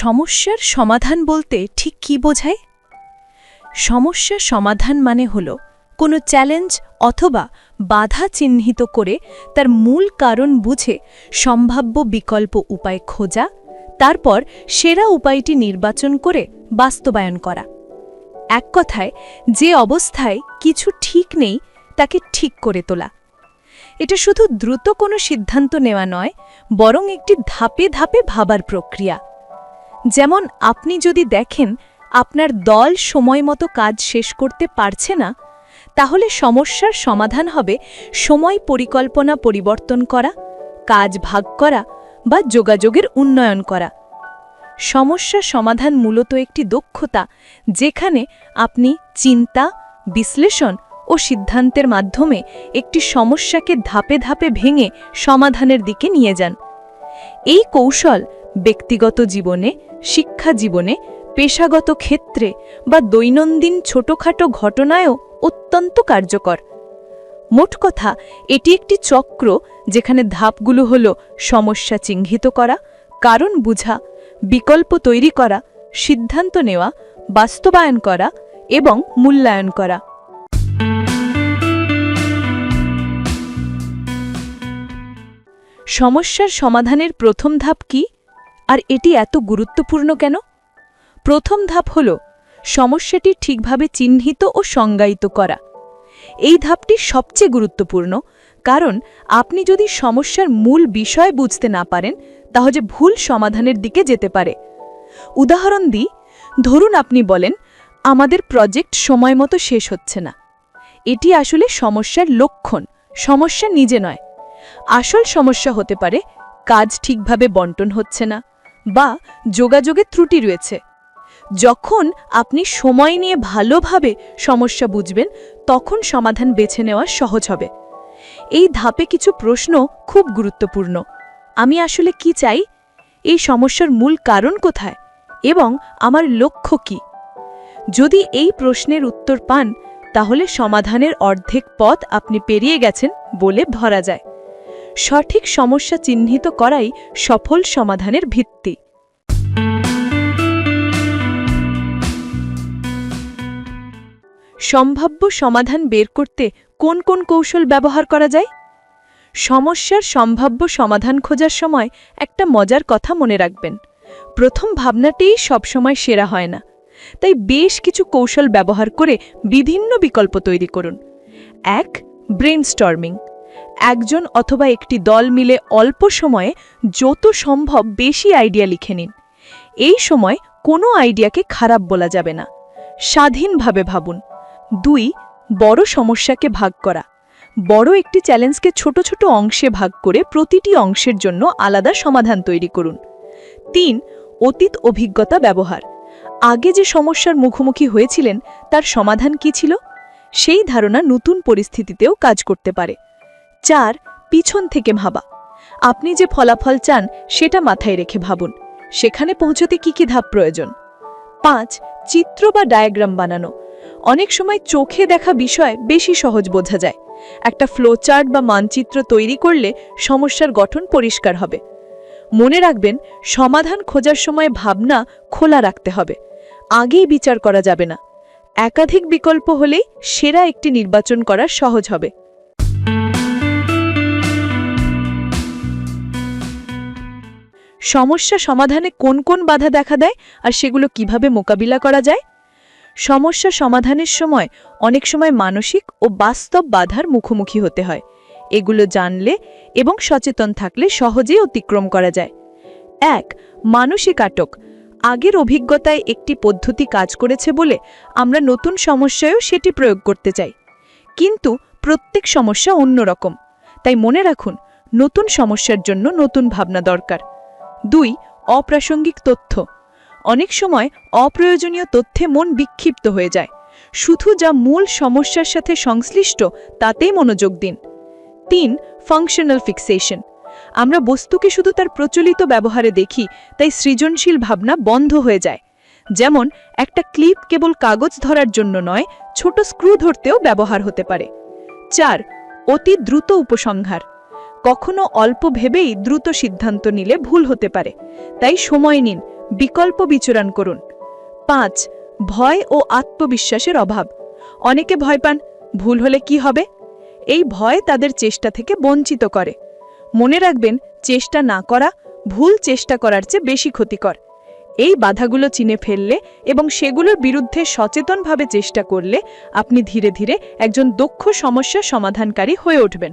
সমস্যার সমাধান বলতে ঠিক কি বোঝায়? সমস্যা সমাধান মানে হল কোনো চ্যালেঞ্জ অথবা বাধা চিহ্নিত করে তার মূল কারণ বুঝে সম্ভাব্য বিকল্প উপায় খোঁজা, তারপর সেরা উপায়টি নির্বাচন করে বাস্তবায়ন করা। এক কথায়, যে অবস্থায় কিছু ঠিক নেই, তাকে ঠিক করে তোলা। এটা শুধু দ্রুত কোনো সিদ্ধান্ত নেওয়া নয়, বরং একটি ধাপে ধাপে ভাবার প্রক্রিয়া। যেমন আপনি যদি দেখেন আপনার দল সময় মতো কাজ শেষ করতে পারছে না, তাহলে সমস্যার সমাধান হবে সময় পরিকল্পনা পরিবর্তন করা, কাজ ভাগ করা বা যোগাযোগের উন্নয়ন করা। সমস্যা সমাধান মূলত একটি দক্ষতা যেখানে আপনি চিন্তা, বিশ্লেষণ ও সিদ্ধান্তের মাধ্যমে একটি সমস্যাকে ধাপে ধাপে ভেঙে সমাধানের দিকে নিয়ে যান। এই কৌশল ব্যক্তিগত জীবনে শিক্ষা জীবনে, পেশাগত ক্ষেত্রে বা দৈনন্দিন ছোটখাটো ঘটনায়ও অত্যন্ত কার্যকর। মোট কথা, এটি একটি চক্র যেখানে ধাপগুলো হল সমস্যা চিহ্নিত করা, কারণ বুঝা, বিকল্প তৈরি করা, সিদ্ধান্ত নেওয়া, বাস্তবায়ন করা এবং মূল্যায়ন করা। সমস্যার সমাধানের প্রথম ধাপ কি? আর এটি এত গুরুত্বপূর্ণ কেন? প্রথম ধাপ হল সমস্যাটি ঠিকভাবে চিহ্নিত ও সংজ্ঞায়িত করা। এই ধাপটি সবচেয়ে গুরুত্বপূর্ণ কারণ আপনি যদি সমস্যার মূল বিষয় বুঝতে না পারেন, তাহলে ভুল সমাধানের দিকে যেতে পারে। উদাহরণ দিই, ধরুন আপনি বলেন, আমাদের প্রজেক্ট সময় মতো শেষ হচ্ছে না। এটি আসলে সমস্যার লক্ষণ, সমস্যা নিজে নয়। আসল সমস্যা হতে পারে, কাজ ঠিকভাবে বন্টন হচ্ছে না। বা যোগাযোগে ত্রুটি রয়েছে। যখন আপনি সময় নিয়ে ভালোভাবে সমস্যা বুঝবেন, তখন সমাধান বেছে নেওয়া সহজ হবে। এই ধাপে কিছু প্রশ্ন খুব গুরুত্বপূর্ণ। আমি আসলে কি চাই? এই সমস্যার মূল কারণ কোথায়? এবং আমার লক্ষ্য কি? যদি এই প্রশ্নের উত্তর পান, তাহলে সমাধানের অর্ধেক পথ আপনি পেরিয়ে গেছেন বলে ধরা যায়। সঠিক সমস্যা চিহ্নিত করাই সফল সমাধানের ভিত্তি। সম্ভাব্য সমাধান বের করতে কোন কোন কৌশল ব্যবহার করা যায়? সমস্যার সম্ভাব্য সমাধান খোঁজার সময় একটা মজার কথা মনে রাখবেন। প্রথম ভাবনাটিই সবসময় সেরা হয় না। তাই বেশ কিছু কৌশল ব্যবহার করে বিভিন্ন বিকল্প তৈরি করুন। এক ব্রেনস্টর্মিং একজন অথবা একটি দল মিলে অল্প সময়ে যত সম্ভব বেশি আইডিয়া লিখে নিন। এই সময় কোনো আইডিয়াকে খারাপ বলা যাবে না। স্বাধীনভাবে ভাবুন। দুই, বড় সমস্যাকে ভাগ করা। বড় একটি চ্যালেঞ্জকে ছোট ছোট অংশে ভাগ করে প্রতিটি অংশের জন্য আলাদা সমাধান তৈরি করুন। তিন, অতীত অভিজ্ঞতা ব্যবহার। আগে যে সমস্যার মুখোমুখি হয়েছিলেন, তার সমাধান কি ছিল? সেই ধারণা নতুন পরিস্থিতিতেও কাজ করতে পারে। চার পিছন থেকে ভাবা। আপনি যে ফলাফল চান, সেটা মাথায় রেখে ভাবুন। সেখানে পৌঁছতে কি কি ধাপ প্রয়োজন? পাঁচ, চিত্র বা ডায়াগ্রাম বানানো। অনেক সময় চোখে দেখা বিষয় বেশি সহজ বোঝা যায়। একটা ফ্লোচার্ট বা মানচিত্র তৈরি করলে সমস্যার গঠন পরিষ্কার হবে। মনে রাখবেন, সমাধান খোঁজার সময় ভাবনা খোলা রাখতে হবে। আগেই বিচার করা যাবে না। একাধিক বিকল্প হলেই সেরা একটি নির্বাচন করা সহজ হবে। সমস্যা সমাধানে কোন কোন বাধা দেখা দেয় আর সেগুলো কীভাবে মোকাবিলা করা যায়? সমস্যা সমাধানের সময় অনেক সময় মানসিক ও বাস্তব বাধার মুখোমুখি হতে হয়। এগুলো জানলে এবং সচেতন থাকলে সহজেই অতিক্রম করা যায়। এক, মানসিক আটক। আগের অভিজ্ঞতায় একটি পদ্ধতি কাজ করেছে বলে আমরা নতুন সমস্যায়ও সেটি প্রয়োগ করতে চাই। কিন্তু প্রত্যেক সমস্যা অন্যরকম। তাই মনে রাখুন, নতুন সমস্যার জন্য নতুন ভাবনা দরকার। দুই, অপ্রাসঙ্গিক তথ্য। অনেক সময় অপ্রয়োজনীয় তথ্যে মন বিক্ষিপ্ত হয়ে যায়। শুধু যা মূল সমস্যার সাথে সংশ্লিষ্ট, তাতেই মনোযোগ দিন। তিন ফাংশনাল ফিক্সেশন আমরা বস্তুকে শুধু তার প্রচলিত ব্যবহারে দেখি, তাই সৃজনশীল ভাবনা বন্ধ হয়ে যায়। যেমন, একটা ক্লিপ কেবল কাগজ ধরার জন্য নয়, ছোট স্ক্রু ধরতেও ব্যবহার হতে পারে। চার, অতি দ্রুত উপসংহার। কখনো অল্প ভেবেই দ্রুত সিদ্ধান্ত নিলে ভুল হতে পারে। তাই সময় নিন, বিকল্প বিচরণ করুন। পাঁচ, ভয় ও আত্মবিশ্বাসের অভাব। অনেকে ভয় পান, ভুল হলে কি হবে? এই ভয় তাদের চেষ্টা থেকে বঞ্চিত করে। মনে রাখবেন, চেষ্টা না করা, ভুল চেষ্টা করার চেয়ে বেশি ক্ষতিকর। এই বাধাগুলো চিনে ফেললে এবং সেগুলোর বিরুদ্ধে সচেতনভাবে চেষ্টা করলে আপনি ধীরে ধীরে একজন দক্ষ সমস্যা সমাধানকারী হয়ে উঠবেন।